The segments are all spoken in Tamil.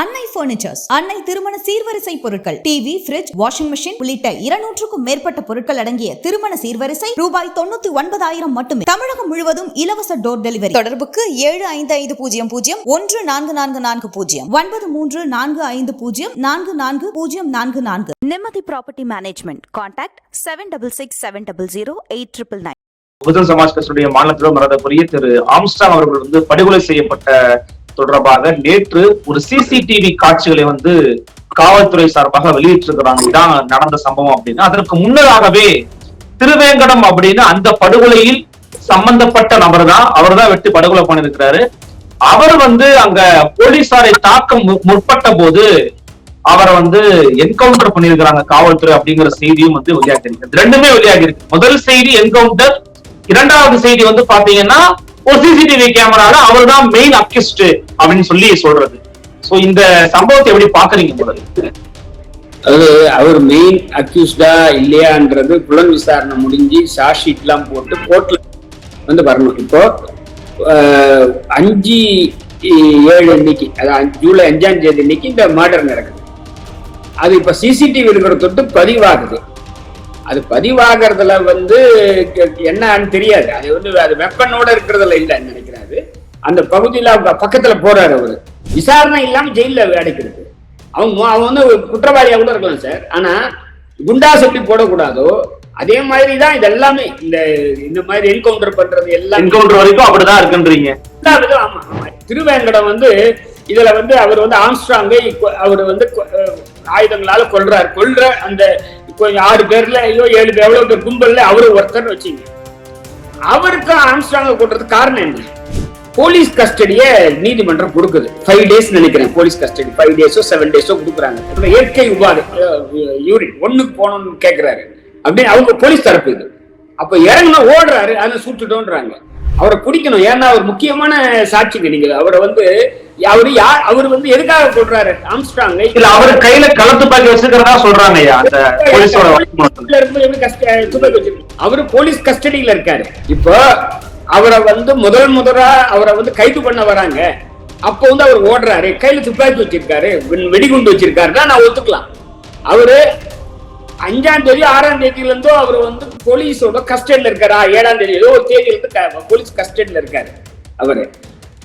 அன்னை பர்னிச்சர்ஸ் அன்னை திருமண சீர்வரிசை பொருட்கள். டிவி ஃபிரிட்ஜ் வாஷிங் மெஷின் உள்ளிட்ட இருநூற்றுக்கும் மேற்பட்ட பொருட்கள் அடங்கிய திருமண சீர்வரிசை ரூபாய் தொண்ணூத்தி ஒன்பதாயிரம் மட்டுமே. தமிழகம் முழுவதும் இலவச டோர் டெலிவரி தொடர்புக்கு ஏழு ஐந்து ஐந்து பூஜ்ஜியம் பூஜ்ஜியம் ஒன்று நான்கு நான்கு நான்கு பூஜ்ஜியம். ஒன்பது மூன்று நான்கு ஐந்து பூஜ்ஜியம் நான்கு நான்கு பூஜ்ஜியம் நான்கு நான்கு. Nimmathi property management contact seven double six seven double zero eight triple nine Bahujan Samaj கட்சியுடைய மாநிலத்திலும் மரதக்குரிய திரு ஆம்ஸ்டாங் அவர்கள் வந்து படுகொலை செய்யப்பட்ட தொடர்பாக நேற்று ஒரு சிசிடிவி காட்சிகளை வந்து காவல்துறை சார்பாக வெளியிட்டிருக்கிறாங்க. இதான் நடந்த சம்பவம் அப்படின்னா அதற்கு முன்னதாகவே திருவேங்கடம் அப்படின்னு அந்த படுகொலையில் சம்பந்தப்பட்ட நபர் தான் அவர் தான் வெட்டி படுகொலை பண்ணிருக்கிறாரு அவர் வந்து அங்க போலீசாரை தாக்க முற்பட்ட போது அவரை வந்து என்கவுண்டர் பண்ணியிருக்கிறாங்க காவல்துறை அப்படிங்கிற செய்தியும் வந்து வெளியாகி இருக்கு ரெண்டுமே வெளியாகி இருக்கு முதல் செய்தி என்கவுண்டர் இரண்டாவது செய்தி வந்து பாத்தீங்கன்னா ஒரு சிசிடிவி கேமரால அவர் தான் மெயின் அக்யூஸ்ட் அப்படின்னு சொல்லி சொல்றது. சோ இந்த சம்பவத்தை எப்படி பாக்குறீங்க முதல்ல? அது அவர் மெயின் அக்யூஸ்டா இல்லையான்றது புலன் விசாரணை முடிஞ்சு சார்ஜ் ஷீட்லாம் போட்டு கோர்ட்ல வந்து வரணும். இப்போ அஞ்சு ஏழு அன்னைக்கு அதாவது ஜூலை அஞ்சாம் தேதி அன்னைக்கு இந்த மர்டர் நடக்குது. அது இப்ப சிசிடிவி இருக்கிற தொட்டு பதிவாகுது. அது பதிவாகிறதுல வந்து என்னன்னு தெரியாது. அது வந்து அது வெப்பனோட இருக்கிறதுல இல்லைன்னு நினைக்கிறாரு அந்த பகுதியில அவங்க பக்கத்துல போறாரு அவரு. விசாரணை இல்லாம ஜெயில அடைக்கிறது. அவங்க அவன் வந்து ஒரு குற்றவாளியா கூட இருக்கலாம் சார். ஆனா குண்டாஸ் எப்படி போடக்கூடாதோ அதே மாதிரி தான் இது எல்லாமே இந்த இந்த மாதிரி என்கவுண்டர் பண்றது எல்லாம். என்கவுண்டர் வரைக்கும் அப்படிதான் இருக்குன்றீங்க. ஆமா ஆமா. திருவேங்கடம் வந்து இதுல வந்து அவர் வந்து ஆம்ஸ்ட்ராங்கை அவர் வந்து ஆயுதங்களால கொல்றார். கொல்ற அந்த இப்போ ஆறு பேர்ல ஐயோ ஏழு பேர் எவ்வளவு பேர் கும்பல்ல அவரு ஒருத்தர் வச்சீங்க. அவருக்கு ஆம்ஸ்டாங்க கொல்றதுக்கு காரணம் என்ன? போலீஸ் கஸ்டடிய நீதிமன்றம் கொடுக்குது. ஃபைவ் டேஸ் நினைக்கிறேன் போலீஸ் கஸ்டடி ஃபைவ் டேஸோ செவன் டேஸோ கொடுக்குறாங்க. இயற்கை உபாதை யூரின் ஒண்ணுக்கு போகணும்னு கேட்கிறாரு அப்படின்னு அவங்க போலீஸ் தரப்பு இது. அப்ப இறங்கினா ஓடுறாரு அதை சுட்டுட்டோன்றாங்க. அவரை பிடிக்கணும் ஏன்னா அவர் முக்கியமான சாட்சிங்க நீங்க அவரை வந்து அவரு யார் அவர் வந்து எதுக்காக சொல்றாரு? ஆம்ஸ்ட்ராங்கை இல்ல அவர் கையில களத்துப்பாக்கி வச்சிருக்கிறதா சொல்றாங்க? அவரு போலீஸ் கஸ்டடியில இருக்காரு. இப்போ அவரை வந்து முதல் முதலா அவரை வந்து கைது பண்ண வராங்க. அப்போ வந்து அவர் ஓடுறாரு. கையில துப்பாக்கி வச்சிருக்காரு. வெடிகுண்டு வச்சிருக்காருன்னா நான் ஒத்துக்கலாம். அவரு அஞ்சாம் தேதி ஆறாம் தேதியில இருந்தோ அவர் வந்து போலீஸோட கஸ்டடியில இருக்காரா? ஏழாம் தேதி ஏதோ ஒரு தேதியில இருந்து போலீஸ் கஸ்டடியில இருக்காரு அவரு.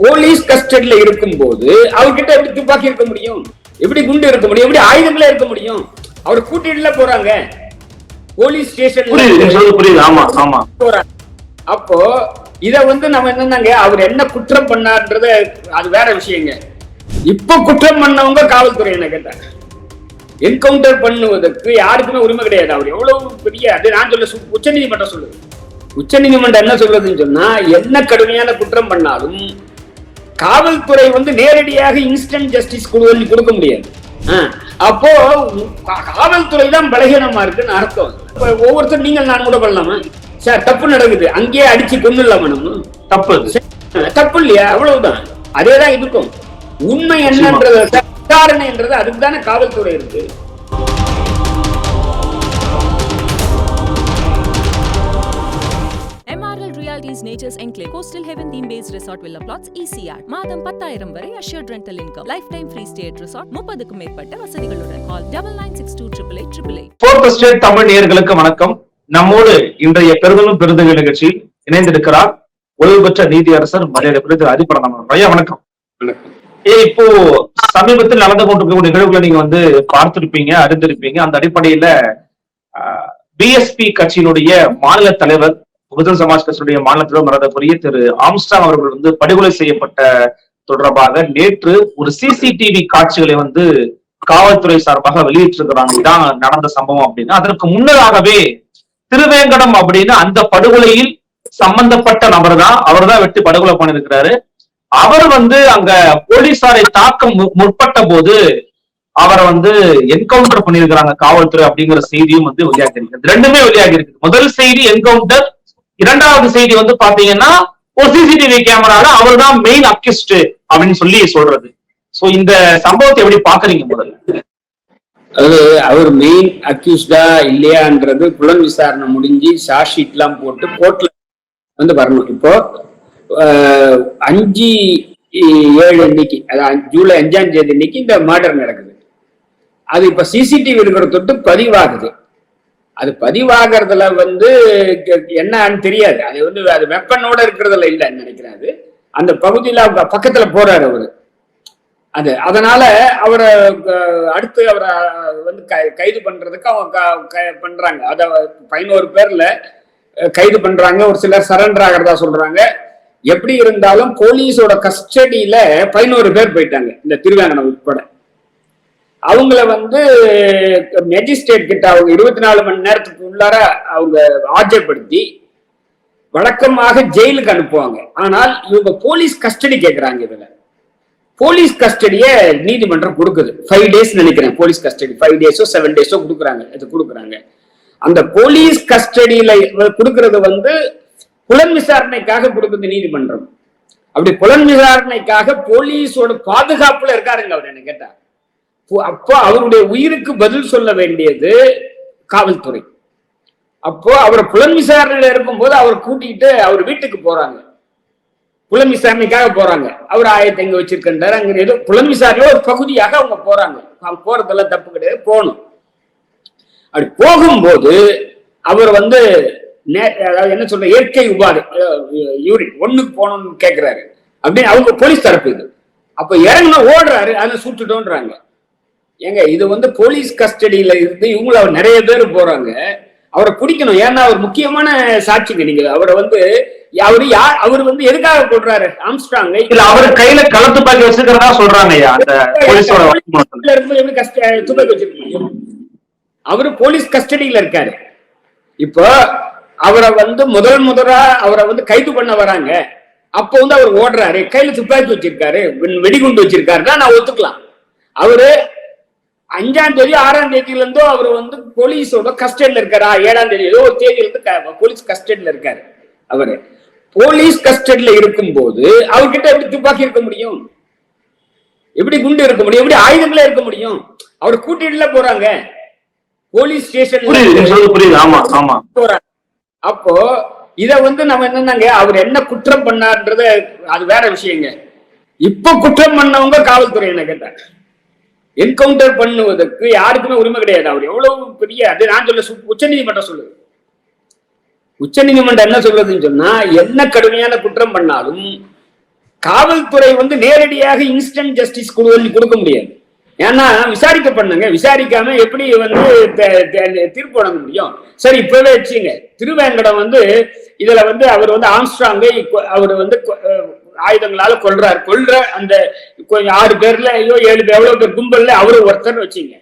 போலீஸ் கஸ்டடியில இருக்கும்போது அவர்கிட்ட எப்படி துப்பாக்கி இருக்க முடியும்? எப்படி குண்டு இருக்க முடியும்? எப்படி ஆயுதங்களே இருக்க முடியும்? அவர் கூட்டிட்டுல போறாங்க. போலீஸ் ஸ்டேஷன் போறாங்க. அப்போ இத வந்து நம்ம என்னன்னாங்க அவர் என்ன குற்றம் பண்ணார்ன்றத அது வேற விஷயங்க. இப்ப குற்றம் பண்ணவங்க காவல்துறை என்ன கேட்டாங்க என்கவுண்டர் பண்ணுவதற்கு யாருக்குமே உரிமை கிடையாது அவர். எவ்வளவு பெரிய அது நான் சொல்ல உச்ச நீதிமன்றம் சொல்லுது. உச்ச நீதிமன்றம் என்ன சொல்லுதுன்னு சொன்னா என்ன கடுமையான குற்றம் பண்ணாலும் காவல்துறை வந்து நேரடியாக இன்ஸ்டன்ட் ஜஸ்டிஸ் கொடுக்க கொடுக்க முடியாது. அப்போ காவல்துறை தான் பலகீனமா இருக்குன்னு அர்த்தம். ஒவ்வொருத்தரும் நீங்கள் நான் கூட பண்ணலாமா? சார் தப்பு நடக்குது. அங்கேயே அடிச்சு கொண்டுலாமா நம்ம? தப்பு. தப்பு இல்லையா? அவ்வளவுதான். அதேதான் இருக்கும் உண்மை என்னன்றது விசாரணைன்றது அதுக்கு தானே காவல்துறை இருக்கு. MRL Realties Nature's Enclave Coastal Heaven theme based resort villa plots ECR மாதம் பத்தாயிரம் வரை assured rental income lifetime free stay at resort முப்பதுக்கும் மேற்பட்ட வசதிகளுடன் call double nine six two triple eight triple eight fourth state Tamil நேயர்களுக்கு வணக்கம். நம்மோடு இன்றைய பெருதலும் பெருந்தகை நிகழ்ச்சியில் இணைந்திருக்கிறார் ஓய்வு பெற்ற நீதியரசர் மரியாதை குறித்து அதிபரணம் ஐயா வணக்கம். ஏ இப்போ சமீபத்தில் நடந்து கொண்டிருக்கக்கூடிய நிகழ்வுகளை நீங்க வந்து பார்த்திருப்பீங்க அறிந்திருப்பீங்க. அந்த அடிப்படையில பிஎஸ்பி கட்சியினுடைய மாநில தலைவர் பகுஜன் சமாஜ் கட்சியுடைய மாநில மரதக்குரிய திரு ஆம்ஸ்டாங் அவர்கள் வந்து படுகொலை செய்யப்பட்ட தொடர்பாக நேற்று ஒரு சிசிடிவி காட்சிகளை வந்து காவல்துறை சார்பாக வெளியிட்டிருக்கிறாங்க. இதான் நடந்த சம்பவம் அப்படின்னா. அதற்கு முன்னதாகவே திருவேங்கடம் அப்படின்னு அந்த படுகொலையில் சம்பந்தப்பட்ட நபர் தான் அவர் தான் வெட்டி படுகொலை பண்ணிருக்கிறாரு அவர் வந்து அங்க போலீசாரை தாக்க மு- முற்பட்ட போது அவரை வந்து என்கவுண்டர் பண்ணியிருக்கிறாங்க காவல்துறை அப்படிங்கிற செய்தியும் வந்து வெளியாகி இருக்குது. ரெண்டுமே வெளியாகி இருக்கு முதல் செய்தி என்கவுண்டர் இரண்டாவது செய்தி வந்து பாத்தீங்கன்னா ஒரு சிசிடிவி கேமரால அவர் தான் மெயின் அக்யூஸ்ட் அப்படின்னு சொல்லி சொல்றது. சோ இந்த சம்பவத்தை எப்படி பாக்குறீங்க முதல்ல? அது அவர் மெயின் அக்யூஸ்டா இல்லையான்றது புலன் விசாரணை முடிஞ்சு சார்ஜ் எல்லாம் போட்டு கோர்ட்ல வந்து வரணும். இப்போ அஞ்சு ஏழு இன்னைக்கு அதாவது ஜூலை அஞ்சாம் தேதி அன்னைக்கு இந்த மர்டர் நடக்குது. அது இப்ப சிசிடிவி இருக்கிற தொட்டு பதிவாகுது. அது பதிவாகிறதுல வந்து என்னன்னு தெரியாது. அது வந்து அது வெப்பனோட இருக்கிறதுல இல்லைன்னு நினைக்கிறேன் அது. அந்த பகுதியில் அவங்க பக்கத்துல போறாரு அவரு. அது அதனால அவரை அடுத்து அவரை வந்து கைது பண்றதுக்கு அவங்க க- க- பண்றாங்க. அத பதினோரு பேர்ல கைது பண்றாங்க. ஒரு சிலர் சரண்டர் ஆகிறதா சொல்றாங்க. எப்படி இருந்தாலும் போலீஸோட கஸ்டடியில பதினோரு பேர் போயிட்டாங்க இந்த திருவேங்கடம் உட்பட. அவங்கள வந்து மெஜிஸ்ட்ரேட் கிட்ட அவங்க இருபத்தி நாலு மணி நேரத்துக்கு உள்ளார அவங்க ஆஜர்படுத்தி வழக்கமாக ஜெயிலுக்கு அனுப்புவாங்க. ஆனால் இவங்க போலீஸ் கஸ்டடி கேட்கிறாங்க இதுல போலீஸ் கஸ்டடிய நீதிமன்றம் கொடுக்குது. ஃபைவ் டேஸ் நினைக்கிறேன். போலீஸ் கஸ்டடி ஃபைவ் டேஸோ செவன் டேஸோ கொடுக்குறாங்க. இது கொடுக்குறாங்க. அந்த போலீஸ் கஸ்டடியில கொடுக்கறது வந்து புலன் விசாரணைக்காக கொடுக்குது நீதிமன்றம். அப்படி புலன் விசாரணைக்காக போலீஸோட பாதுகாப்புல இருக்காருங்க அவர் என்ன கேட்டா. அப்போ- அவருடைய உயிருக்கு பதில் சொல்ல வேண்டியது காவல்துறை. அப்போ அவர் புலன் விசாரணையில இருக்கும்போது அவர் கூட்டிட்டு அவர் வீட்டுக்கு போறாங்க. புலன் விசாரணைக்காக போறாங்க. அவர் ஆயத்தை எங்க வச்சிருக்கின்றார்? அங்க ஏதோ புலன் விசாரணையில ஒரு பகுதியாக அவங்க போறாங்க. அவங்க போறதெல்லாம் தப்பு கிடையாது போகணும். அப்படி போகும்போது அவர் வந்து அதாவது என்ன சொல்ற இயற்கை உபாதை யூரின் ஒண்ணுக்கு போகணும்னு கேக்குறாரு. அப்படின்னு அவங்க போலீஸ் தரப்பு இது. அப்ப இறங்கின ஓடுறாரு அதை சுட்டுட்டோன்றாங்க. ஏங்க இது வந்து போலீஸ் கஸ்டடியில இருந்து இவங்கள அவர் நிறைய பேர் போறாங்க. அவரை பிடிக்கணும். ஏன்னா அவர் முக்கியமான சாட்சிங்க நீங்க. அவரை வந்து அவரு யார் அவர் வந்து எதுக்காக கொடுறாரு ஆம்ஸ்டாங்கை இல்ல அவரு கையில களத்து பாக்கி வச்சிருக்கிறதா சொல்றாங்க கஸ்ட துப்பாக்கி அவரு போலீஸ் கஸ்டடியில இருக்காரு. இப்போ அவரை வந்து முதல் முதலா அவரை வந்து கைது பண்ண வராங்க. அப்போ வந்து அவர் ஓடுறாரு. கையில துப்பாக்கி வச்சிருக்காரு. வெடிகுண்டு வச்சிருக்காருன்னா நான் ஒத்துக்கலாம். அவரு அஞ்சாம் தேதி ஆறாம் தேதியில இருந்தோ அவர் வந்து போலீஸோட கஸ்டடியில இருக்காரா? ஏழாம் தேதி ஏதோ ஒரு தேதியில இருந்து போலீஸ் கஸ்டடியில இருக்காரு அவரு. போலீஸ் கஸ்டடியில இருக்கும்போது அவர்கிட்ட எப்படி துப்பாக்கி இருக்க முடியும்? எப்படி குண்டு இருக்க முடியும்? எப்படி ஆயுதங்களே இருக்க முடியும்? அவர் கூட்டிட்டுல போறாங்க. போலீஸ் ஆமா. போறாங்க. அப்போ இத வந்து நம்ம என்னன்னாங்க அவர் என்ன குற்றம் பண்ணார்ன்றத அது வேற விஷயங்க. இப்ப குற்றம் பண்ணவங்க காவல்துறை என்ன கேட்டாங்க என்கவுண்டர் பண்ணுவதற்கு யாருக்குமே உரிமை கிடையாது. அவர் எவ்வளவு பெரிய அது நான் சொல்ல உச்ச நீதிமன்றம் சொல்லுது. உச்ச நீதிமன்றம் என்ன சொல்லுதுன்னு சொன்னா என்ன கடுமையான குற்றம் பண்ணாலும் காவல்துறை வந்து நேரடியாக இன்ஸ்டன்ட் ஜஸ்டிஸ் கொடுக்க முடியாது. ஏன்னா விசாரிக்க பண்ணுங்க விசாரிக்காம எப்படி வந்து தீர்ப்பு வழங்க முடியும்? சரி இப்பவே வச்சுங்க. திருவேங்கடம் வந்து இதுல வந்து அவர் வந்து ஆம்ஸ்ட்ராங்கை கொ- அவர் வந்து கொ- ஆயுதங்களால கொல்றார். கொள்ற அந்த கொஞ்சம் ஆறு பேர்ல ஐயோ ஏழு பேர் எவ்வளவு பேர் கும்பல்ல அவரு ஒருத்தர் வச்சுங்க.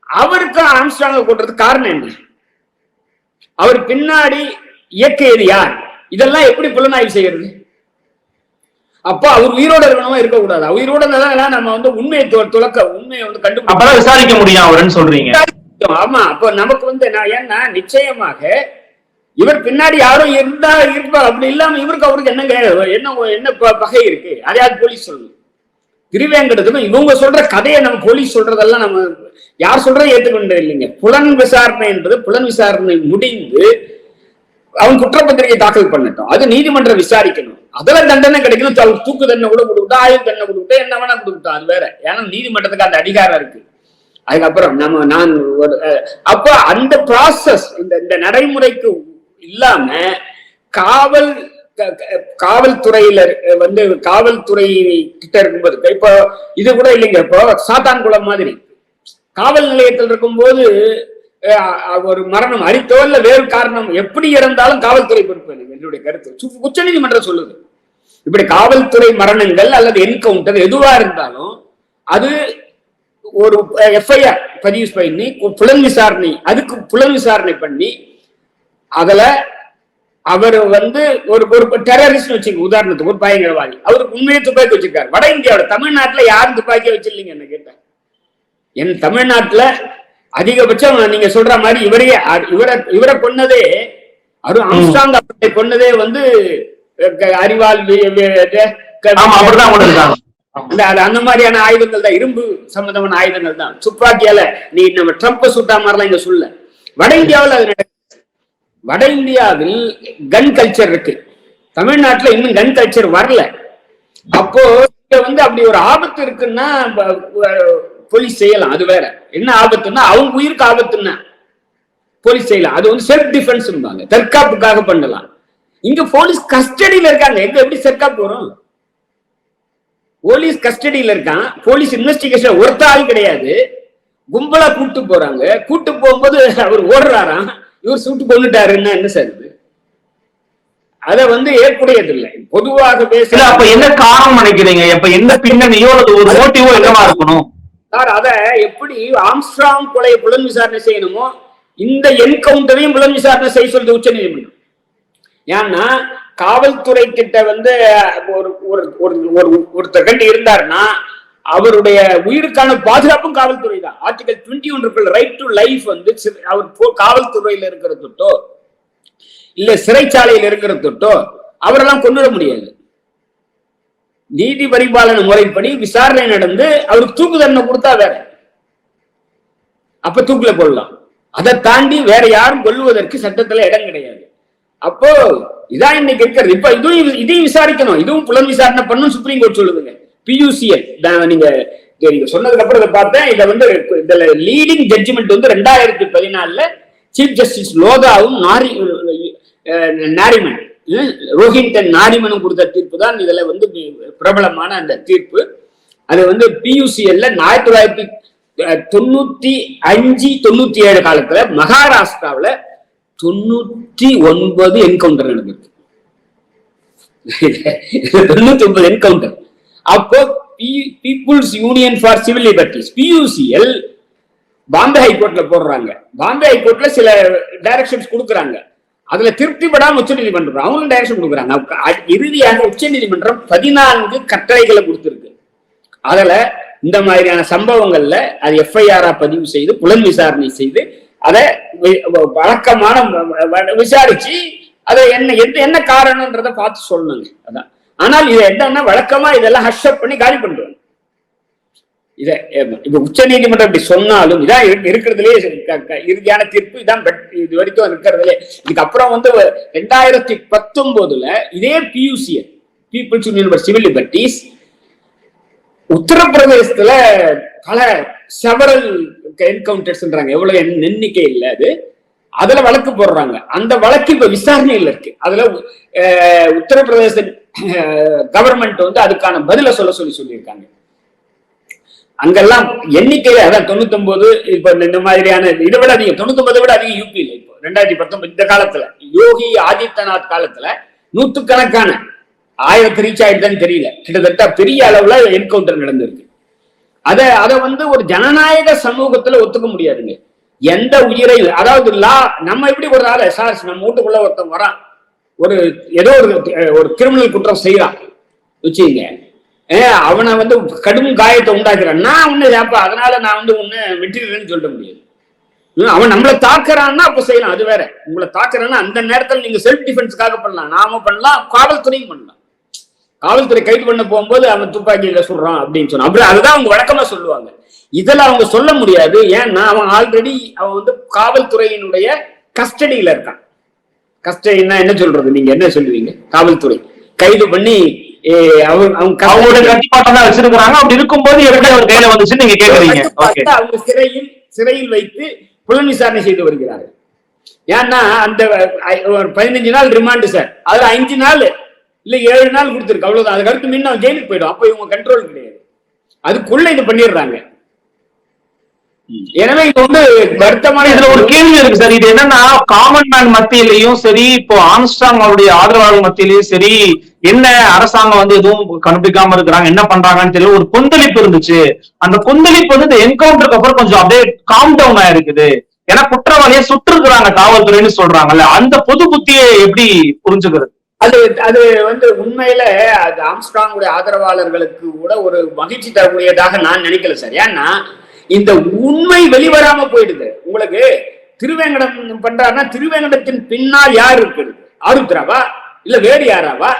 அவருக்கு ஆம்ஸ்ட்ராங்க கொள்றது காரணம் என்ன? அவர் பின்னாடி இயக்கியது யார்? இதெல்லாம் எப்படி புலனாய்வு செய்யறது? அப்போ அவர் உயிரோட இருக்கணுமா? இருக்கக்கூடாது? உயிரோட இருந்தா நம்ம வந்து உண்மையை து- துலக்க உண்மையை வந்து அப்பதான் கண்டுபிடிக்க விசாரிக்க முடியும் அவருன்னு சொல்றீங்க. ஆமா. அப்போ நமக்கு வந்து நான் ஏன்னா நிச்சயமாக இவர் பின்னாடி யாரும் இருந்தா இருப்பா. அப்படி இல்லாம இவருக்கு அவருக்கு என்னங்க என்ன என்ன பகை இருக்கு? அதையாவது போலீஸ் சொல்லணும்? திருவேங்கடத்துக்கும் இவங்க சொல்ற கதையை நம்ம போலீஸ் சொல்றதெல்லாம் நம்ம யார் சொல்றதை ஏத்துக்கொண்டு இல்லைங்க புலன் விசாரணை என்பது புலன் விசாரணை முடிந்து அவன் குற்றப்பத்திரிகை தாக்கல் பண்ணட்டும். அது நீதிமன்றம் விசாரிக்கணும். அதுல தண்டனை கிடைக்கணும். தூக்கு தண்டனை கூட கொடுத்தா ஆயுள் தண்டனை கொடுத்தா என்ன வேணா கொடுத்தா அது வேற. ஏன்னா நீதிமன்றத்துக்கு அந்த அதிகாரம் இருக்கு. அதுக்கப்புறம் நம்ம நான் ஒரு அப்ப அந்த ப்ராசஸ் இந்த இந்த நடைமுறைக்கு இல்லாம காவல் காவல்துறையில வந்து காவல்துறை கிட்ட இருக்கும்போது இப்போ இது கூட இல்லைங்க இப்போ சாத்தான்குளம் மாதிரி. காவல் நிலையத்தில் இருக்கும்போது ஒரு மரணம் அரித்தோ இல்ல வேறு காரணம் எப்படி இறந்தாலும் காவல்துறை பொறுப்பு என்னுடைய கருத்து. உச்ச நீதிமன்றம் சொல்லுது. இப்படி காவல்துறை மரணங்கள் அல்லது என்கவுண்டர் எதுவா இருந்தாலும் அது ஒரு எஃப்ஐஆர் பதிவு பண்ணி புலன் விசாரணை அதுக்கு புலன் விசாரணை பண்ணி அதுல அவர் வந்து ஒரு ஒரு டெரரிஸ்ட் வச்சுங்க உதாரணத்துக்கு ஒரு பயங்கரவாதி. அவருக்கு உண்மையை துப்பாக்கி வச்சிருக்காரு. வட இந்தியாவோட தமிழ்நாட்டுல யாரும் துப்பாக்கி வச்சிருந்தீங்க என்ன கேட்டேன் என் தமிழ்நாட்டுல அதிகபட்சம் நீங்க சொல்ற மாதிரி இவரையே இவரை இவரை கொன்னதே அரு ஆம்ஸ்டாங் அவரை கொன்னதே வந்து அறிவால். அந்த அது அந்த மாதிரியான ஆயுதங்கள் தான் இரும்பு சம்பந்தமான ஆயுதங்கள் தான். துப்பாக்கியால நீ நம்ம ட்ரம்ப் சுட்டா மாதிரிலாம் இங்க சொல்ல வட இந்தியாவில் அது நடக்குது. வட இந்தியாவில் கன் கல்ச்சர் இருக்கு. தமிழ்நாட்டுல இன்னும் கன் கல்ச்சர் வரல. அப்போ இங்க வந்து அப்படி ஒரு ஆபத்து இருக்குன்னா போலீஸ் செய்யலாம் அது வேற. என்ன ஆபத்துன்னா அவங்க உயிருக்கு ஆபத்துன்னா போலீஸ் செய்யலாம். அது வந்து செல்ஃப் டிஃபென்ஸ் தற்காப்புக்காக பண்ணலாம். இங்க போலீஸ் கஸ்டடியில இருக்காங்க. எங்க எப்படி தற்காப்பு வரும்? போலீஸ் கஸ்டடியில இருக்கான். போலீஸ் இன்வெஸ்டிகேஷன் ஒருத்த ஆள் கிடையாது. கும்பலா கூட்டு போறாங்க. கூட்டு போகும்போது அவர் ஓடுறாராம். இவர் சுட்டு கொண்டுட்டாருன்னா என்ன சார் இது? அத வந்து ஏற்புடையது இல்லை பொதுவாக இல்ல அப்ப என்ன காரணம் நினைக்கிறீங்க? அப்ப என்ன பின்னணியோ அல்லது ஒரு மோட்டிவோ என்னவா இருக்கணும்? சார் அதை எப்படி ஆம்ஸ்ட்ராங் கொலையை புலன் விசாரணை செய்யணுமோ இந்த என்கவுண்டரையும் புலன் விசாரணை செய்ய சொல்லுது உச்ச நீதிமன்றம். ஏன்னா காவல்துறை கிட்ட வந்து ஒரு ஒரு ஒரு ஒரு ஒருத்தர் கண்டு இருந்தாருன்னா அவருடைய உயிருக்கான பாதுகாப்பும் காவல்துறை தான். ஆர்டிகல் டுவெண்ட்டி ஒன்றுக்குள் ரைட் டு லைஃப் வந்து அவர் போ- காவல்துறையில இருக்கிற தொட்டோ இல்ல சிறைச்சாலையில் இருக்கிற தொட்டோ அவரெல்லாம் கொண்டுட முடியாது. நீதி பரிபாலன முறைப்படி விசாரணை நடந்து அவருக்கு தூக்கு தண்டனை கொடுத்தா வேற. அப்ப தூக்குல கொள்ளலாம் அதை தாண்டி வேற யாரும் கொல்லுவதற்கு சட்டத்துல இடம் கிடையாது. அப்போ இதான் இன்னைக்கு இருக்கிறது இப்ப இதுவும் இதையும் விசாரிக்கணும். இதுவும் புலன் விசாரணை பண்ணும் சுப்ரீம் கோர்ட் சொல்லுதுங்க. பியூசிஎல் நீங்க நீங்க சொன்னதுக்கு அப்புறம் இதை பார்த்தேன். இதை வந்து இதுல லீடிங் ஜட்ஜ்மெண்ட் வந்து ரெண்டாயிரத்தி பதினாலுல சீஃப் ஜஸ்டிஸ் லோதாவும் நாரி நாரிமன். ரோஹின்டன் நாரிமனம் கொடுத்த தீர்ப்பு தான் இதுல வந்து பிரபலமான அந்த தீர்ப்பு. அது வந்து பியூசிஎல்ல ஆயிரத்தி தொள்ளாயிரத்தி தொண்ணூத்தி அஞ்சு தொண்ணூத்தி ஏழு காலத்துல மகாராஷ்டிராவுல தொண்ணூத்தி ஒன்பது என்கவுண்டர் நடந்திருக்கு. தொண்ணூத்தி ஒன்பது என்கவுண்டர். அப்போ people's union for civil liberties PUCL Bombay ஹைகோர்ட்ல போடுறாங்க. பாம்பே ஹைகோர்ட்ல சில டைரக்ஷன்ஸ் கொடுக்குறாங்க. அதுல திருப்திப்படாம உச்ச நீதிமன்றம் அவங்களும் டைரக்ஷன் கொடுக்குறாங்க. இறுதியாக உச்ச நீதிமன்றம் பதினான்கு கட்டளைகளை கொடுத்துருக்கு. அதுல இந்த மாதிரியான சம்பவங்கள்ல அது எஃப்ஐஆரா பதிவு செய்து புலன் விசாரணை செய்து அதை வழக்கமான விசாரிச்சு அதை என்ன எந்த என்ன காரணம்ன்றத பார்த்து சொல்லணுங்க. அதான். ஆனால் இது என்னன்னா வழக்கமா இதெல்லாம் ஹஷ்அப் பண்ணி காலி பண்ணுவாங்க இத இப்போ இப்ப உச்ச நீதிமன்றம் இப்படி சொன்னாலும் இதான் இருக்கிறதுலே இறுதியான தீர்ப்பு இதான் இது வரைக்கும் இருக்கிறதுலே. இதுக்கப்புறம் வந்து ரெண்டாயிரத்தி பத்தொன்பதுல இதே PUC people's union for civil liberties உத்தரப்பிரதேசத்துல பல செவரல் என்கவுண்டர்ஸ்ன்றாங்க எவ்வளவு எண்ணிக்கை இல்ல அது. அதுல வழக்கு போடுறாங்க. அந்த வழக்கு இப்ப விசாரணையில் இருக்கு. அதுல உத்தரப்பிரதேச கவர்மெண்ட் வந்து அதுக்கான பதில சொல்ல சொல்லி சொல்லியிருக்காங்க. அங்கெல்லாம் எண்ணிக்கையில அதான் தொண்ணூத்தி ஒன்பது இப்ப இந்த மாதிரியான இதை விட அதிகம் தொண்ணூத்தி ஒன்பதை விட அதிகம் யூபியில இப்போ ரெண்டாயிரத்தி பத்தொன்பது இந்த காலத்துல. யோகி ஆதித்யநாத் காலத்துல நூத்துக்கணக்கான ஆயிரத்து ரீச் ஆயிடுதான்னு தெரியல. கிட்டத்தட்ட பெரிய அளவுல என்கவுண்டர் நடந்திருக்கு. அதை அதை வந்து ஒரு ஜனநாயக சமூகத்துல ஒத்துக்க முடியாதுங்க. எந்த உயிரை அதாவது லா நம்ம எப்படி ஒரு ஆளு சார் நம்ம வீட்டுக்குள்ள ஒருத்தன் வரான். ஒரு ஏதோ ஒரு ஒரு கிரிமினல் குற்றம் செய்யறான் வச்சுங்க அவனை வந்து கடும் காயத்தை உண்டாக்குறான். நான் உன்னை ஏப்பா அதனால நான் வந்து உன்னை வெற்றிடுறேன்னு சொல்ல முடியாது. அவன் நம்மளை தாக்குறான்னா அப்ப செய்யலாம் அது வேற. உங்களை தாக்குறான்னா அந்த நேரத்துல நீங்க செல்ஃப் டிஃபென்ஸ்க்காக பண்ணலாம். நாம பண்ணலாம் காவல்துறையும் பண்ணலாம். காவல்துறை கைது பண்ண போகும்போது அவன் துப்பாக்கியில சொல்றான் அப்படின்னு சொன்னான். அப்புறம் அதுதான் அவங்க வழக்கமா சொல்லுவாங்க. இதுல அவங்க சொல்ல முடியாது. ஏன்னா அவன் ஆல்ரெடி அவன் வந்து காவல்துறையினுடைய கஸ்டடியில இருக்கான். கஸ்டடின்னா என்ன சொல்றது? நீங்க என்ன சொல்லுவீங்க? காவல்துறை. கைது பண்ணி அவங்களோட கட்டுப்பாட்டம் தான் வச்சிருக்காங்க அப்படி இருக்கும்போது எப்படி அவர் கையில வந்துச்சுன்னு நீங்க கேக்குறீங்க? கட்டுப்பாட்டை அவங்க சிறையில் சிறையில் வைத்து புலன் விசாரணை செய்து வருகிறார்கள். ஏன்னா அந்த ஒரு பதினஞ்சு நாள் ரிமாண்டு சார் அதுல அஞ்சு நாள் இல்ல ஏழு நாள் கொடுத்துருக்கு. அவ்வளவுதான். அதுக்கு அடுத்து அவன் ஜெயிலுக்கு போயிடும். அப்ப இவங்க கண்ட்ரோல் கிடையாது. அதுக்குள்ள இது பண்ணிடுறாங்க. எனவே இது வந்து வருத்தமான இதுல ஒரு கேள்வி இருக்கு சார் இது என்னன்னா காமன் மேன் மத்தியிலயும் சரி இப்போ ஆம்ஸ்டாங் அவருடைய ஆதரவாளர் மத்தியிலயும் சரி என்ன அரசாங்கம் வந்து எதுவும் கண்டுபிடிக்காம இருக்கிறாங்க? என்ன பண்றாங்கன்னு தெரியல. ஒரு கொந்தளிப்பு இருந்துச்சு. அந்த கொந்தளிப்பு வந்து இந்த என்கவுண்டருக்கு அப்புறம் கொஞ்சம் அப்படியே காம் டவுன் ஆயிருக்குது. ஏன்னா குற்றவாளியை சுற்றுக்குறாங்க காவல்துறைன்னு சொல்றாங்கல்ல. அந்த பொது புத்தியை எப்படி புரிஞ்சுக்கிறது? அது அது வந்து உண்மையில அது ஆம்ஸ்ட்ராங்குடைய ஆதரவாளர்களுக்கு கூட ஒரு மகிழ்ச்சி தரக்கூடியதாக நான் நினைக்கல சார். ஏன்னா இந்த உண்மை வெளிவராம போயிடுது. உங்களுக்கு திருவேங்கடம் பண்றாருன்னா திருவேங்கடத்தின் பின்னால் யார் இருக்குது ஆருத்ராவா? இல்ல வேறு யாராவா?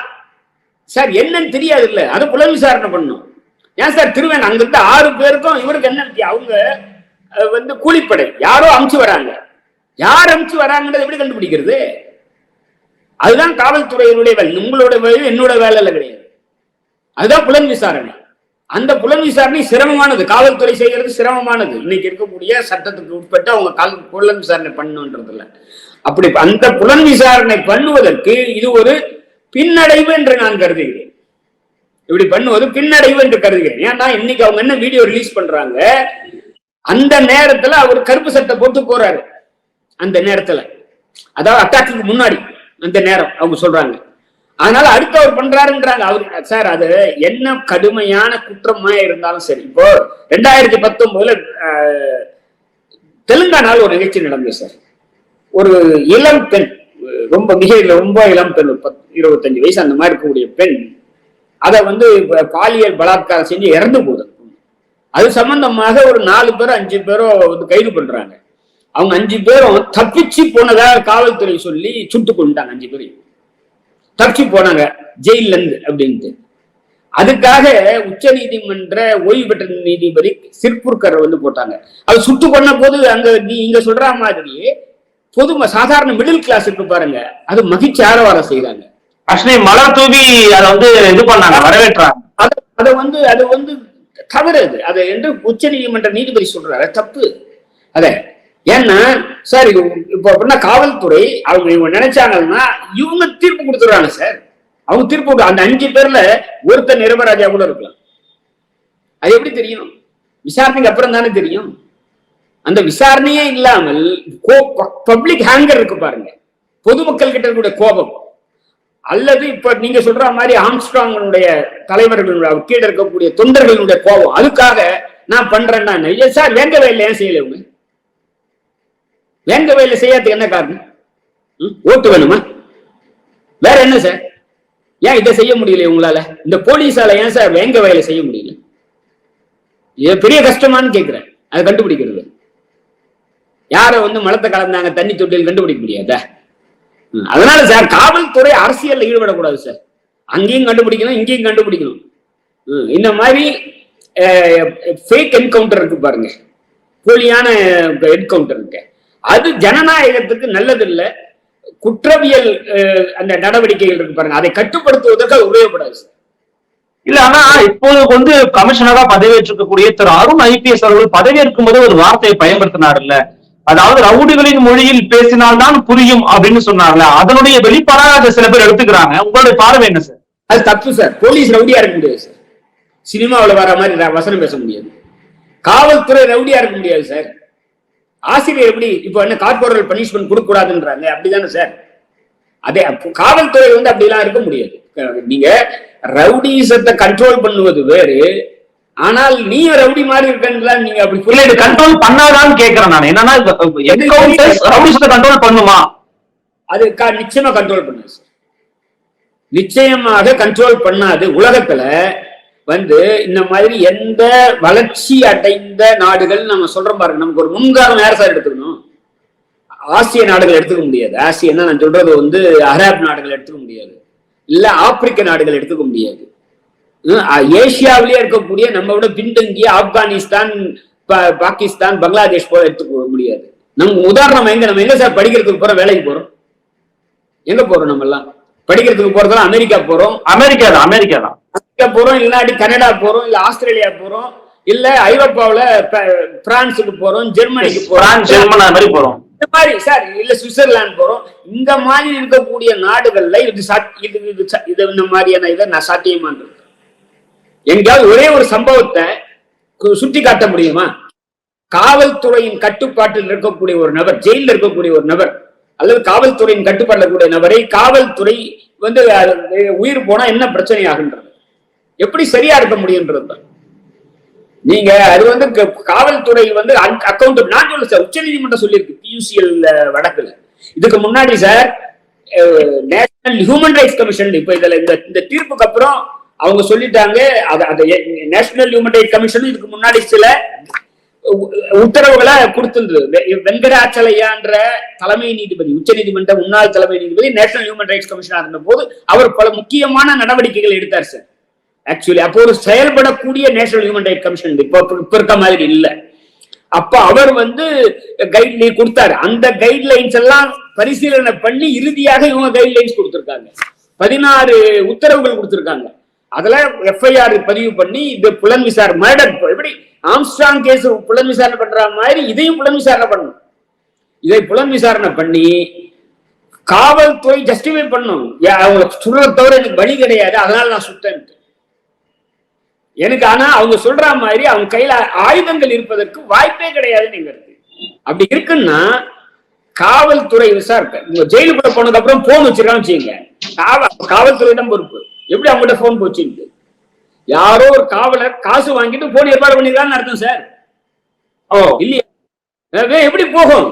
சார் என்னன்னு தெரியாது இல்லை அதை புலன் விசாரணை பண்ணும். ஏன் சார் திருவேன் அங்க இருந்த ஆறு பேருக்கும் இவருக்கு என்ன அவங்க வந்து கூலிப்படை. யாரோ அமுச்சு வராங்க. யார் அமுச்சு வராங்கன்றது எப்படி கண்டுபிடிக்கிறது? அதுதான் காவல்துறையினுடைய வேலை. உங்களோட வேலை என்னோட வேலை கிடையாது. அதுதான் புலன் விசாரணை. அந்த புலன் விசாரணை சிரமமானது. காவல்துறை செய்கிறது சிரமமானது. இன்னைக்கு இருக்கக்கூடிய சட்டத்துக்கு உட்பட்டு அவங்க கால் புலன் விசாரணை பண்ணுன்றதுல அப்படி அந்த புலன் விசாரணை பண்ணுவதற்கு இது ஒரு பின்னடைவு என்று நான் கருதுகிறேன். இப்படி பண்ணுவது பின்னடைவு என்று கருதுகிறேன். ஏன்னா இன்னைக்கு அவங்க என்ன வீடியோ ரிலீஸ் பண்றாங்க? அந்த நேரத்துல அவர் கருப்பு சட்டை போட்டு போறாரு. அந்த நேரத்துல. அதாவது அட்டாக்கு முன்னாடி அந்த நேரம் அவங்க சொல்றாங்க. அதனால அடுத்து அவர் பண்றாருன்றாங்க. அவர் சார் அது என்ன கடுமையான குற்றமா இருந்தாலும் சரி. இப்போ ரெண்டாயிரத்தி பத்தொன்பதுல ஆஹ், தெலுங்கானால ஒரு நிகழ்ச்சி நடந்தது சார். ஒரு இளம் பெண் ரொம்ப மிக ரொம்ப இளம் பெண் பத்து இருபத்தஞ்சு வயசு அந்த மாதிரி இருக்கக்கூடிய பெண் அதை வந்து பாலியல் பலாத்காரம் செஞ்சு இறந்து போகுது. அது சம்பந்தமாக ஒரு நாலு பேரோ அஞ்சு பேரோ வந்து கைது பண்றாங்க. அவங்க அஞ்சு பேரும் தப்பிச்சு போனதா காவல்துறை சொல்லி சுட்டு கொண்டாங்க அஞ்சு பேரையும். தப்பிச்சு போனாங்க ஜெயில இருந்து அப்படின்ட்டு. அதுக்காக உச்ச நீதிமன்ற ஓய்வு பெற்ற நீதிபதி சிற்புர்கர் வந்து போட்டாங்க. அது சுட்டு பண்ண போது அங்க நீ இங்க சொல்ற மாதிரி பொது சாதாரண மிடில் கிளாஸ் இருக்கு பாருங்க. அது மகிழ்ச்சி ஆரவாரம் செய்யறாங்க ஆக்சுவலி மலர் தூவி அதை வந்து இது பண்ணாங்க வரவேற்றாங்க. அது அதை வந்து அது வந்து தவறு அது அதை என்று உச்ச நீதிமன்ற நீதிபதி சொல்றாரு. தப்பு. அத ஏன்னா சார் இப்போ அப்படின்னா காவல்துறை அவங்க இவங்க நினைச்சாங்கன்னா இவங்க தீர்ப்பு கொடுத்துருவாங்க சார். அவங்க தீர்ப்பு அந்த அஞ்சு பேர்ல ஒருத்தர் நிரபராஜா கூட இருக்கலாம். அது எப்படி தெரியும்? விசாரணைக்கு அப்புறம் தானே தெரியும். அந்த விசாரணையே இல்லாமல் பப்ளிக் ஹேங்கர் இருக்கு பாருங்க. பொதுமக்கள் கிட்ட இருக்கக்கூடிய கோபம். அல்லது இப்ப நீங்க சொல்ற மாதிரி ஆம்ஸ்ட்ராங்கனுடைய தலைவர்களுடைய கீழே இருக்கக்கூடிய தொண்டர்களுடைய கோபம். அதுக்காக நான் பண்றேன்னா சார் வேங்க வேலை ஏன் செய்யல இவங்க? வேங்க வேலை செய்யறதுக்கு என்ன காரணம்? ம்? ஓட்டு வேணுமா? வேற என்ன சார்? ஏன் இதை செய்ய முடியல உங்களால? இந்த போலீஸால ஏன் சார் வேங்க வேலை செய்ய முடியல? இது பெரிய கஷ்டமான்னு கேக்குறேன். அதை கண்டுபிடிக்கிறது. யாரை வந்து மலத்தை கலந்தாங்க தண்ணி தொட்டியில் கண்டுபிடிக்க முடியாத? ம், அதனால சார் காவல்துறை அரசியல் ஈடுபடக்கூடாது சார் அங்கேயும் கண்டுபிடிக்கணும் இங்கேயும் கண்டுபிடிக்கணும். ம், இந்த மாதிரி ஃபேக் என்கவுண்டர் இருக்கு பாருங்க. போலியான என்கவுண்டர் இருக்கு. அது ஜனநாயகத்துக்கு நல்லது குற்றவியல் அந்த நடவடிக்கைகள் இருக்கு பாருங்க. அதை கட்டுப்படுத்துவதற்கு அது உபயோகப்படாது சார் இல்ல ஆனா இப்போது வந்து கமிஷனரா பதவியேற்றிருக்கக்கூடிய திரு அருண் ஐபிஎஸ் அவர்கள் பதவியேற்கும் போது ஒரு வார்த்தையை பயன்படுத்தினார்ல அதாவது ரவுடிகளின் மொழியில் பேசினால்தான் புரியும் அப்படின்னு சொன்னார்ல அதனுடைய வெளிப்பாடாக அதை சில பேர் எடுத்துக்கிறாங்க. உங்களுடைய பார்வை என்ன சார் அது தப்பு சார் போலீஸ் ரவுடியா இருக்க முடியாது சார் சினிமாவில் வர மாதிரி வசனம் பேச முடியாது. காவல்துறை ரவுடியா இருக்க முடியாது சார் ஆசிரியர் எப்படி இப்போ என்ன கார்போரல் பனிஷ்மெண்ட் கொடுக்க கூடாதுன்றாங்க அப்படிதானே சார் அதே காவல்துறை வந்து அப்படிலாம் இருக்க முடியாது. நீங்க ரவுடிசத்தை கண்ட்ரோல் பண்ணுவது வேறு ஆனால் நீ ரவுடி மாதிரி இருக்கன்றா நீங்க அப்படி இல்ல இது கண்ட்ரோல் பண்ணாதான்னு கேக்குறேன் நான். என்னன்னா ரவுடிசத்தை கண்ட்ரோல் பண்ணுமா? அது நிச்சயமா கண்ட்ரோல் பண்ணாது சார். நிச்சயமாக கண்ட்ரோல் பண்ணாது. உலகத்துல வந்து இந்த மாதிரி எந்த வளர்ச்சி அடைந்த நாடுகள் நம்ம சொல்றோம் பாருங்க நமக்கு ஒரு முன்காலம் யார் சார் எடுத்துக்கணும்? ஆசிய நாடுகள் எடுத்துக்க முடியாது. ஆசியன்னா நான் சொல்றது வந்து அரேப் நாடுகள் எடுத்துக்க முடியாது. இல்ல ஆப்பிரிக்க நாடுகள் எடுத்துக்க முடியாது. ஏசியாவிலேயே இருக்கக்கூடிய நம்ம விட பின்தங்கிய ஆப்கானிஸ்தான் பாகிஸ்தான் பங்களாதேஷ் போல எடுத்துக்க முடியாது. நம்ம உதாரணம் எங்க நம்ம எங்க சார் படிக்கிறதுக்கு போறோம் வேலைக்கு போறோம்? எங்க போறோம் நம்ம எல்லாம்? படிக்கிறதுக்கு போறதெல்லாம் அமெரிக்கா போறோம்? அமெரிக்கா தான் அமெரிக்கா தான். அமெரிக்கா போறோம் இல்லாட்டி கனடா போறோம் இல்ல ஆஸ்திரேலியா போறோம் இல்ல ஐரோப்பாவுல ப- பிரான்ஸுக்கு போறோம் ஜெர்மனிக்கு போறோம். ஜெர்மன் மாதிரி போறோம். இந்த மாதிரி சார் இல்ல சுவிட்சர்லாந்து போறோம். இந்த மாதிரி இருக்கக்கூடிய நாடுகள்ல இது இது இது இந்த மாதிரியான இதை நான் சாத்தியமான்றது எங்கேயாவது ஒரே ஒரு சம்பவத்தை சுட்டி காட்ட முடியுமா? காவல்துறையின் கட்டுப்பாட்டில் இருக்கக்கூடிய ஒரு நபர் ஜெயிலில் இருக்கக்கூடிய ஒரு நபர் அல்லது காவல்துறையின் கட்டுப்பாட்டில் கூடிய நபரை காவல்துறை வந்து உயிர் போனா என்ன பிரச்சனை ஆகுன்றது எப்படி சரியா இருக்க முடியுன்றது? நீங்க அது வந்து க- காவல்துறை வந்து அக்கௌண்ட் நான் சொல்ல சார் உச்ச நீதிமன்றம் சொல்லியிருக்கு பியூசிஎல் வழக்குல. இதுக்கு முன்னாடி sir national human rights commission இப்ப இதுல இந்த இந்த தீர்ப்புக்கு அப்புறம் அவங்க சொல்லிட்டாங்க அது நேஷனல் ஹியூமன் ரைட்ஸ் கமிஷனும் இதுக்கு முன்னாடி சில உத்தரவுகளை கொடுத்திருந்தது. வெ- வெங்கடாச்சலையான்ற தலைமை நீதிபதி உச்ச நீதிமன்ற முன்னாள் தலைமை நீதிபதி நேஷனல் ஹியூமன் ரைட்ஸ் கமிஷனா இருந்த போது அவர் பல முக்கியமான நடவடிக்கைகள் எடுத்தார் சார் ஆக்சுவலி அப்போ ஒரு செயல்படக்கூடிய நேஷனல் ஹியூமன் ரைட் கமிஷன் இப்போ இப்ப இருக்க மாதிரி இல்லை. அப்ப அவர் வந்து கைட்லைன் கொடுத்தாரு. அந்த கைட்லைன்ஸ் எல்லாம் பரிசீலனை பண்ணி இறுதியாக இவங்க கைட்லைன்ஸ் கொடுத்திருக்காங்க. பதினாறு உத்தரவுகள் கொடுத்திருக்காங்க. அதுல எஃப்ஐஆர் பதிவு பண்ணி இது புலன் விசாரணை மர்டர் எப்படி? ஆம்ஸ்டாங் கேஸ் புலன் விசாரணை பண்ற மாதிரி இதையும் புலன் விசாரணை பண்ணணும். இதை புலன் விசாரணை பண்ணி காவல்துறை ஜஸ்டிஃபை பண்ணும் ஏ- அவங்க சுடுறத தவிர எனக்கு வழி கிடையாது அதனால நான் சுத்தேன் எனக்கு ஆனா அவங்க சொல்ற மாதிரி அவங்க கையில ஆயுதங்கள் இருப்பதற்கு வாய்ப்பே கிடையாதுன்னு எங்க இருக்கு அப்படி இருக்குன்னா காவல்துறை விசாரிக்க உங்க ஜெயிலுக்குள்ள போனதுக்கு அப்புறம் போன் வச்சிருக்கான்னு வச்சுங்க காவல் காவல்துறையிடம் பொறுப்பு. எப்படி அவங்ககிட்ட போன் போச்சுன்னு யாரோ ஒரு காவலர் காசு வாங்கிட்டு போன் ஏற்பாடு பண்ணிருக்கான்னு அர்த்தம் சார். ஓ. இல்லையா. எப்படி போகும்?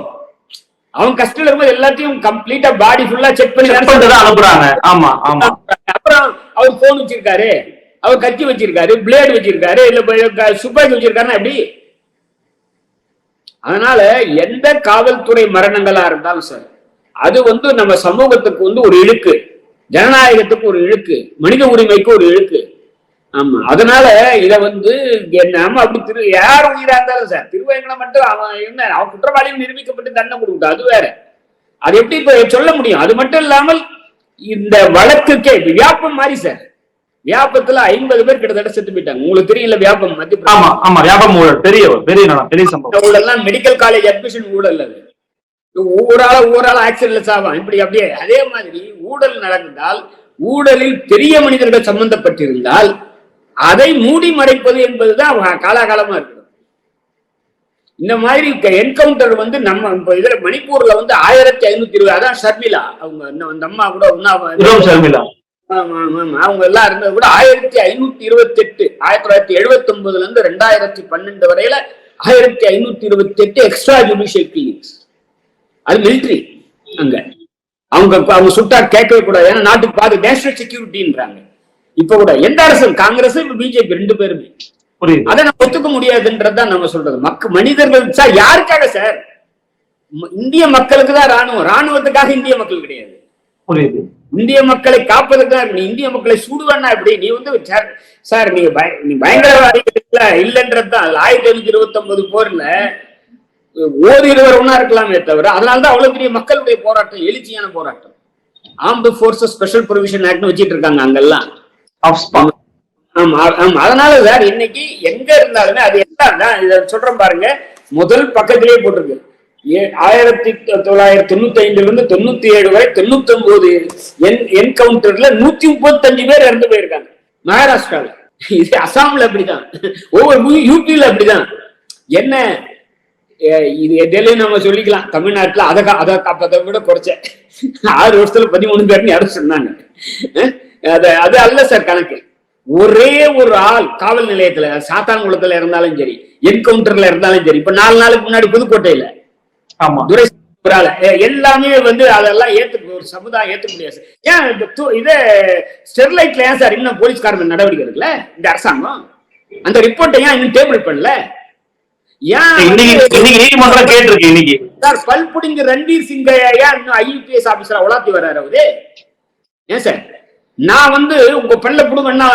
அவன் கஷ்டம் இருக்கும்போது எல்லாத்தையும் கம்ப்ளீட்டா பாடி ஃபுல்லா செக் பண்ணி அனுப்புறாங்க. ஆமா ஆமா. அப்புறம் அவர் போன் வச்சிருக்காரு. அவர் கத்தி வச்சிருக்காரு. பிளேடு வச்சிருக்காரு. இல்ல துப்பாக்கி வச்சிருக்காருன்னா எப்படி? அதனால எந்த காவல்துறை மரணங்களா இருந்தாலும் சார் அது வந்து நம்ம சமூகத்துக்கு வந்து ஒரு இழுக்கு. ஜனநாயகத்துக்கு ஒரு இழுக்கு மனித உரிமைக்கு ஒரு இழுக்கு. ஆமா. அதனால இத வந்து என்ன ஆமா அப்படி திரு யார் உயிரா இருந்தாலும் சார் திருவேங்கடம் மட்டும் அவன் என்ன அவன் குற்றவாளியும் நிரூபிக்கப்பட்டு தண்டனை கொடுக்கட்டும் அது வேற. அது எப்படி இப்ப சொல்ல முடியும்? அது மட்டும் இல்லாமல் இந்த வழக்குக்கே வியாபம் மாதிரி சார். வியாபத்துல ஐம்பது பேர் கிட்டத்தட்ட செத்து போயிட்டாங்க. உங்களுக்கு தெரியல வியாபம் மத்திய ஆமா ஆமா வியாபம் ஊழல். பெரிய பெரிய பெரிய சம்பவம். ஊழல்லாம் மெடிக்கல் காலேஜ் அட்மிஷன் ஊழல் அது. ஒவ்வொரு ஆளா ஒவ்வொரு ஆளா ஆக்சிடென்ட்ல சாவான். இப்படி அப்படியே அதே மாதிரி ஊழல் நடந்தால் ஊழலில் பெரிய மனிதர்கள் சம்பந்தப்பட்டிருந்தால் அதை மூடி மறைப்பது என்பதுதான் வ- காலாகாலமா இருக்குது இந்த மாதிரி என்கவுண்டர் வந்து நம்ம இப்ப இதுல மணிப்பூர்ல வந்து ஆயிரத்தி ஐநூத்தி இருபது அதான் ஷர்மிளா. அவங்க அந்த அம்மா கூட ஆமா. அவங்க எல்லாம் இருந்தது கூட ஆயிரத்தி ஐநூத்தி இருபத்தி எட்டு ஆயிரத்தி தொள்ளாயிரத்தி எழுபத்தி ஒன்பதுல இருந்து ரெண்டாயிரத்தி பன்னெண்டு வரையில ஆயிரத்தி ஐநூத்தி இருபத்தி எட்டு எக்ஸ்ட்ரா ஜுடிஷியல் கில்லிங்ஸ் அது மிலிட்ரி அங்க. அவங்க அவங்க சுட்டா கேட்கவே கூடாது. ஏன்னா நாட்டுக்கு பாது நேஷனல் செக்யூரிட்டின்றாங்க இப்ப கூட எந்த அரசு காங்கிரஸ் பிஜேபி ரெண்டு பேருமே. அதை நம்ம ஒத்துக்க முடியாதுன்றதுதான் நம்ம சொல்றது. மக்க மனிதர்கள் சார் யாருக்காக சார் இந்திய மக்களுக்கு தான் ராணுவம் ராணுவத்துக்காக இந்திய மக்கள் கிடையாது. இந்திய மக்களை காப்பதற்காக நீ இந்திய மக்களை சுடுவேன்னா எப்படி? நீ வந்து சார் சார் நீங்க பய- நீ பயங்கரவாதிகள் இல்ல இல்லைன்றதுதான் ஆயிரத்தி எழுநூத்தி இருபத்தி ஒன்பது போர்ல ஓரிருவர் ஒன்னா இருக்கலாமே தவிர அதனாலதான் அவ்வளவு பெரிய மக்களுடைய போராட்டம் எழுச்சியான போராட்டம். ஆர்ம்டு போர்சஸ் ஸ்பெஷல் ப்ரொவிஷன் ஆக்ட்னு வச்சிட்டு இருக்காங்க அங்கெல்லாம். அதனால சார் இன்னைக்கு எங்க இருந்தாலுமே அது எல்லாம் இத சொல்றேன் பாருங்க முதல் பக்கத்திலேயே போட்டிருக்கு. ஆயிரத்தி தொள்ளாயிரத்தி தொண்ணூத்தி ஐந்துல இருந்து தொண்ணூத்தி ஏழு வரை தொண்ணூத்தி ஒன்பது என்கவுண்டர்ல நூத்தி முப்பத்தஞ்சு பேர் இறந்து போயிருக்காங்க. மகாராஷ்டிரால. இது அசாம்ல அப்படிதான். ஒவ்வொரு யூபியில அப்படிதான். என்ன இது டெல்லி நம்ம சொல்லிக்கலாம். தமிழ்நாட்டுல அதை அதை காப்பதை விட குறைச்ச ஆறு வருஷத்துல பதிமூணு பேர்னு யாரும் சொன்னாங்க. அது அது அல்ல சார் கணக்கு. ஒரே ஒரு ஆள் காவல் நிலையத்துல சாத்தான்குளத்துல இருந்தாலும் சரி என்கவுண்டர்ல இருந்தாலும் சரி இப்ப நாலு நாளுக்கு முன்னாடி புதுக்கோட்டையில. ஆமா. துரை எல்லாமே வந்து அதெல்லாம் ஏத்து ஒரு சமுதாயம் ஏத்துக்க முடியாது. ஏன் இந்த இத ஸ்டெர்லைட்ல ஏன் சார் இன்னும் போலீஸ்காரங்க நடவடிக்கை எடுக்கல? இந்த அரசாங்கம்? அந்த ரிப்போர்ட்டை ஏன் இன்னும் டேபிள் பண்ணல? சார் பல்புடிங்க ரன்வீர் சிங் ஏன் இன்னும் ஐபிஎஸ் ஆபீசரா உலாத்தி வர்றாரு அவரு? ஏன் சார்? நான் வந்து உங்க பல்ல புடுங்கன்னா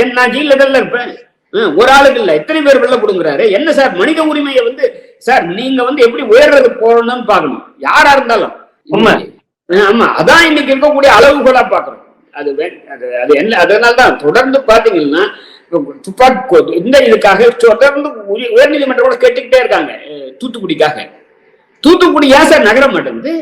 என் நான் ஜெயில தான் இருப்பேன். ஹம், ஒரு ஆளுக்கு இல்ல எத்தனை பேர் வெள்ள புடுங்குறாரு? என்ன சார் மனித உரிமையை வந்து சார் நீங்க வந்து எப்படி உயர்றது போறணும்னு பாக்கணும் யாரா இருந்தாலும். உண்மை. ஆமா அதான் இன்னைக்கு இருக்கக்கூடிய அளவுகோலா பாக்குறோம் அது அது அது என்ன அதனால தான் தொடர்ந்து பாத்தீங்கன்னா துப்பாக்கி இந்த இதுக்காக தொடர்ந்து உய- உயர்நீதிமன்றம் கூட கேட்டுக்கிட்டே இருக்காங்க. தூத்துக்குடிக்காக. தூத்துக்குடி ஏன் சார் நகர மாட்டேங்குது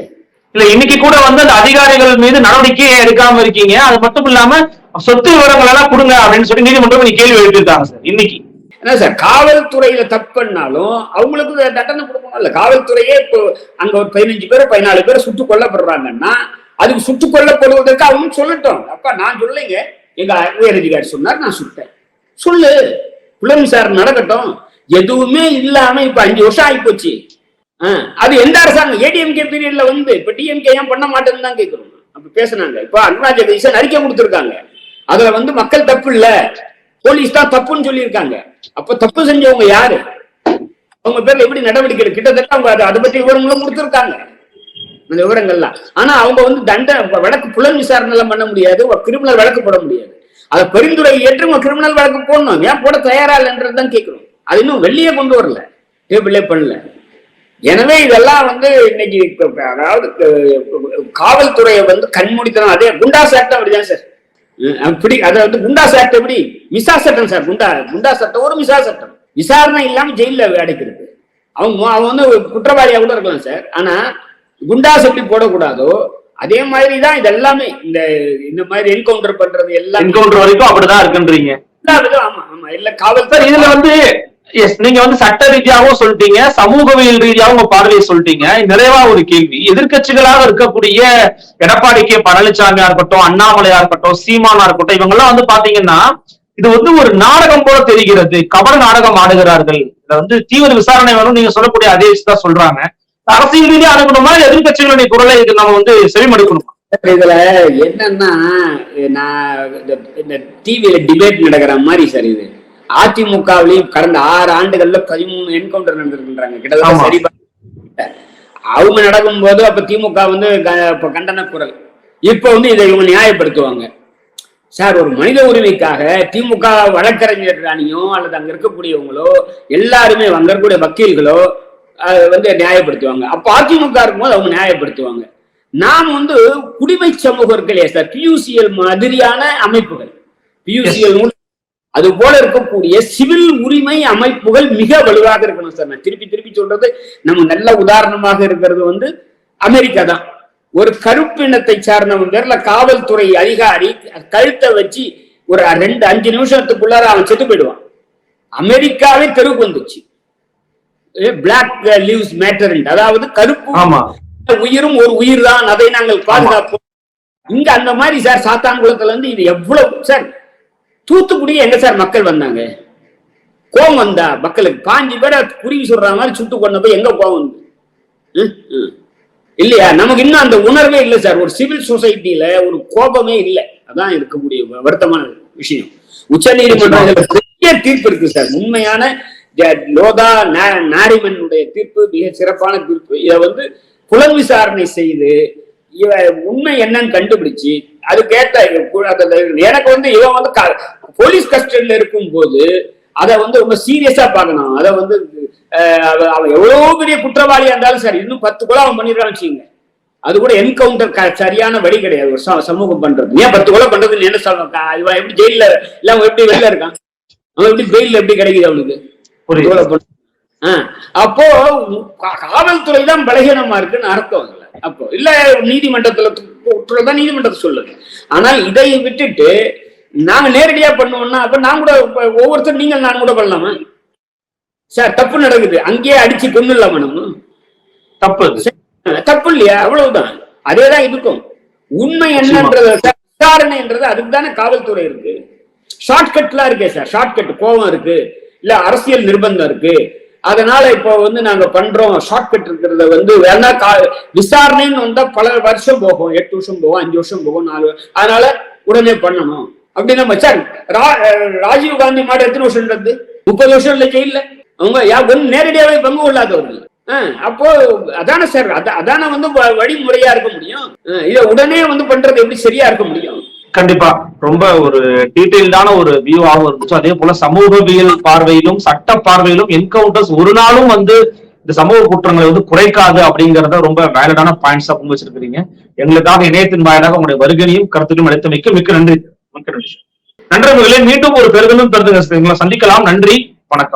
இல்ல இன்னைக்கு கூட வந்து அந்த அதிகாரிகள் மீது நடவடிக்கை எடுக்காம இருக்கீங்க. அது மட்டும் இல்லாம சொத்து விவரங்கள் எல்லாம் கொடுங்க அப்படின்னு சொல்லி நீதிமன்றம் இன்னைக்கு கேள்வி எழுப்பியிருக்காங்க சார் இன்னைக்கு. என்ன சார் காவல்துறையில தப்பு பண்ணாலும் அவங்களுக்கு த- தண்டனை கொடுக்கணும்ல காவல்துறையே இப்போ அங்க ஒரு பதினஞ்சு பேர் பதினாலு பேர் சுட்டுக் கொல்லப்படுறாங்கன்னா அதுக்கு சுட்டுக் கொல்லப்படுவதற்கு அவங்க சொல்லட்டும். அப்பா நான் சொல்லைங்க எங்க உயர் அதிகாரி சொன்னார் நான் சுட்டேன். சொல்லு. புலன் விசாரணை நடக்கட்டும். எதுவுமே இல்லாம இப்ப அஞ்சு வருஷம் ஆகி போச்சு அது எந்த அரசாங்கம்? ஏடிஎம்கே பீரியட்ல வந்து இப்ப டிஎம்கே ஏன் பண்ண மாட்டேன்னு தான் கேக்குறோம். அப்ப பேசினாங்க. இப்ப அருணா ஜெகதீசன் அறிக்கை கொடுத்திருக்காங்க. அதுல வந்து மக்கள் தப்பு இல்ல. போலீஸ் தான் தப்புன்னு சொல்லியிருக்காங்க. அப்ப தப்பு செஞ்சவங்க யாரு? அவங்க பேர்ல எப்படி நடவடிக்கை கிட்டத்தட்ட அவங்க அதை- பற்றி பத்தி விவரங்களும் கொடுத்துருக்காங்க. அந்த விவரங்கள்லாம். ஆனா அவங்க வந்து தண்ட வழக்கு புலன் விசாரணை எல்லாம் பண்ண முடியாது. கிரிமினல் வழக்கு போட முடியாது. அதை பரிந்துரை ஏற்று கிரிமினல் வழக்கு போடணும். ஏன் போட தயாரா இல்லைன்றதுதான் கேட்கணும் அது இன்னும் வெளியே கொண்டு வரல. டேபிளே பண்ணல? எனவே இதெல்லாம் வந்து இன்னைக்கு அதாவது காவல்துறையை வந்து கண்மூடித்தனம். அதே குண்டா சட்டம் அப்படிதான் சார்? அப்படி அதை வந்து குண்டா சட்டம் எப்படி? மிசா சட்டம் சார். குண்டா குண்டா சட்டம் ஒரு மிசா சட்டம். விசாரணை இல்லாமல் ஜெயிலில் அடைக்கிறது. அவங்க அவன் வந்து குற்றவாளியாக கூட இருக்கலாம் சார். ஆனால் குண்டாஸ் எப்படி போடக்கூடாதோ அதே மாதிரி தான் இது எல்லாமே இந்த இந்த மாதிரி என்கவுண்டர் பண்றது எல்லாம். என்கவுண்டர் வரைக்கும் அப்படிதான் இருக்குன்றீங்க. ஆமா ஆமா. இல்ல சார் காவல்துறை இதுல வந்து எஸ் நீங்க வந்து சட்ட ரீதியாகவும் சொல்லிட்டீங்க சமூகவியல் ரீதியாகவும் உங்க பார்வையை சொல்லிட்டீங்க. நிறைவா ஒரு கேள்வி. எதிர்க்கட்சிகளாக இருக்கக்கூடிய எடப்பாடி கே பழனிசாமியா இருக்கட்டும் அண்ணாமலையா இருக்கட்டும் சீமானா இருக்கட்டும் இவங்க எல்லாம் வந்து பாத்தீங்கன்னா இது வந்து ஒரு நாடகம் போல தெரிகிறது. கபட நாடகம் ஆடுகிறார்கள். இத வந்து தீவிர விசாரணை வேணும் நீங்க சொல்லக்கூடிய அதே விஷயம் சொல்றாங்க. அரசியல் ரீதியா அணுகணுமா இல்ல எதிர்க்கட்சிகளுடைய குரலை இது நம்ம வந்து செவிமடுக்கணுமா. இதுல என்னன்னா நான் இந்த- டிவியில டிபேட் நடக்கிற மாதிரி சார் இது. அதிமுகவிலையும் கடந்த ஆறு ஆண்டுகள்ல பதிமூணு என்கவுண்டர் நடந்திருக்கின்றாங்க. கிட்டத்தட்ட. சரி அவங்க நடக்கும்போது அப்ப திமுக வந்து கண்டன குரல். இப்ப வந்து இதை இவங்க நியாயப்படுத்துவாங்க. சார் ஒரு மனித உரிமைக்காக திமுக வழக்கறிஞர் அணியோ அல்லது அங்க இருக்கக்கூடியவங்களோ எல்லாருமே அங்க இருக்கக்கூடிய வக்கீல்களோ வந்து நியாயப்படுத்துவாங்க. அப்போ அதிமுக இருக்கும்போது அவங்க நியாயப்படுத்துவாங்க. நாம் வந்து குடிமை சமூகம் இருக்கு இல்லையா சார் பியூசிஎல் மாதிரியான அமைப்புகள். பியூசிஎல் அது போல இருக்கக்கூடிய சிவில் உரிமை அமைப்புகள் மிக வலுவாக இருக்கணும் சார். நான் திருப்பி திருப்பி சொல்றது நம்ம நல்ல உதாரணமாக இருக்கிறது வந்து அமெரிக்கா தான். ஒரு கருப்பினத்தை சார்ந்தவன் பேர்ல காவல்துறை அதிகாரி கழுத்தை வச்சு ஒரு ரெண்டு அஞ்சு நிமிஷத்துக்குள்ளார அவன் செத்து போயிடுவான். அமெரிக்காவே தெருவுக்கு வந்துச்சு பிளாக் லீவ்ஸ் மேட்டர் அதாவது கருப்பு ஆமா. உயிரும் ஒரு உயிர் தான். அதை நாங்கள் பாதுகாப்போம். இங்க அந்த மாதிரி சார் சாத்தான்குளத்துல இருந்து இது எவ்வளவு சார் தூத்துக்குடி எங்க சார் மக்கள் வந்தாங்க? கோவம் வந்தா மக்களுக்கு. பாஞ்சு பேரை குருவி சொல்ற மாதிரி சுட்டு கொண்ட போய் எங்க கோவம் வந்து. இல்லையா? நமக்கு இன்னும் அந்த உணர்வே இல்லை சார் ஒரு சிவில் சொசைட்டில ஒரு கோபமே இல்லை. அதான் இருக்கக்கூடிய வருத்தமான விஷயம். உச்ச நீதிமன்றத்தில் பெரிய தீர்ப்பு இருக்கு சார் உண்மையான லோதா நாரிமனுடைய தீர்ப்பு மிக சிறப்பான தீர்ப்பு. இதை வந்து புலன் விசாரணை செய்து இவ உண்மை என்னன்னு கண்டுபிடிச்சு அது கேட்ட எனக்கு வந்து இவன் வந்து க- போலீஸ் கஸ்டடியில் இருக்கும் போது அதை வந்து ரொம்ப சீரியஸா பார்க்கணும். அதை வந்து அவன் எவ்வளவு பெரிய குற்றவாளியா இருந்தாலும் சரி இன்னும் பத்து கொலை அவன் பண்ணிடுறான்னு வச்சுக்கோங்க. அது கூட என்கவுண்டர் சரியான வழி கிடையாது. ஒரு சமூகம் பண்றது. ஏன் பத்து கொலை பண்றதுன்னு என்ன சொல்லணும்? இவன் எப்படி ஜெயில இல்ல அவன் எப்படி வெளில இருக்கான்? அவன் எப்படி ஜெயில எப்படி கிடைக்குது அவனுக்கு? புரியுது. அப்போ காவல்துறை தான் பலகீனமா இருக்குன்னு அர்த்தம் இல்ல. அப்போ இல்ல நீதிமன்றத்துல தான் நீதிமன்றத்தை சொல்லுது. ஆனால் இதை விட்டுட்டு நாங்க நேரடியா பண்ணுவோம்னா அப்ப நான் கூட ஒவ்வொருத்தரும் நீங்கள் நான் கூட பண்ணலாமா? சார் தப்பு நடக்குது. அங்கேயே அடிச்சு கொண்டுலாமா நம்ம? தப்பு. தப்பு இல்லையா? அவ்வளவுதான். அதேதான் இதுக்கும். உண்மை என்னன்றது விசாரணைன்றது அதுக்கு தானே காவல்துறை இருக்கு. ஷார்ட்கட்லாம் இருக்கே சார். ஷார்ட்கட் கோபம் இருக்கு. இல்ல அரசியல் நிர்பந்தம் இருக்கு. அதனால இப்போ வந்து நாங்க பண்றோம் ஷார்ட்கட் இருக்கிறத வந்து வேணா கா விசாரணைன்னு வந்தா பல வருஷம் போகும் எட்டு வருஷம் போகும் அஞ்சு வருஷம் போகும் நாலு அதனால உடனே பண்ணணும். அப்படின்னு நம்ம ரா- ராஜீவ் காந்தி மாடு எத்தனை வருஷம் இருந்தது முப்பது வருஷம் இல்ல ஜெயில அவங்க யா- நேரடியாவே பங்கு கொள்ளாதவர்கள். அப்போ அதானே சார் அதான அதானே வந்து வ- வழிமுறையா இருக்க முடியும். இதை உடனே வந்து பண்றது எப்படி சரியா இருக்க முடியும்? கண்டிப்பா. ரொம்ப ஒரு டீடைல்டான ஒரு வியூவாகவும் இருந்துச்சு. அதே போல சமூகவியல் பார்வையிலும் சட்ட பார்வையிலும் என்கவுண்டர்ஸ் ஒரு நாளும் வந்து இந்த சமூக குற்றங்களை வந்து குறைக்காது அப்படிங்கறத ரொம்ப வேலடான பாயிண்ட்ஸா முன் வச்சிருக்கிறீங்க. எங்களுக்காக இணையத்தின் வாயிலாக உங்களுடைய வருகையும் கருத்துக்களும் அளித்தமைக்கு மிக்க நன்றி. மிக்க நன்றி. நண்பர்களே மீண்டும் ஒரு பெருதலும் பெருதுங்க சந்திக்கலாம். நன்றி. வணக்கம்.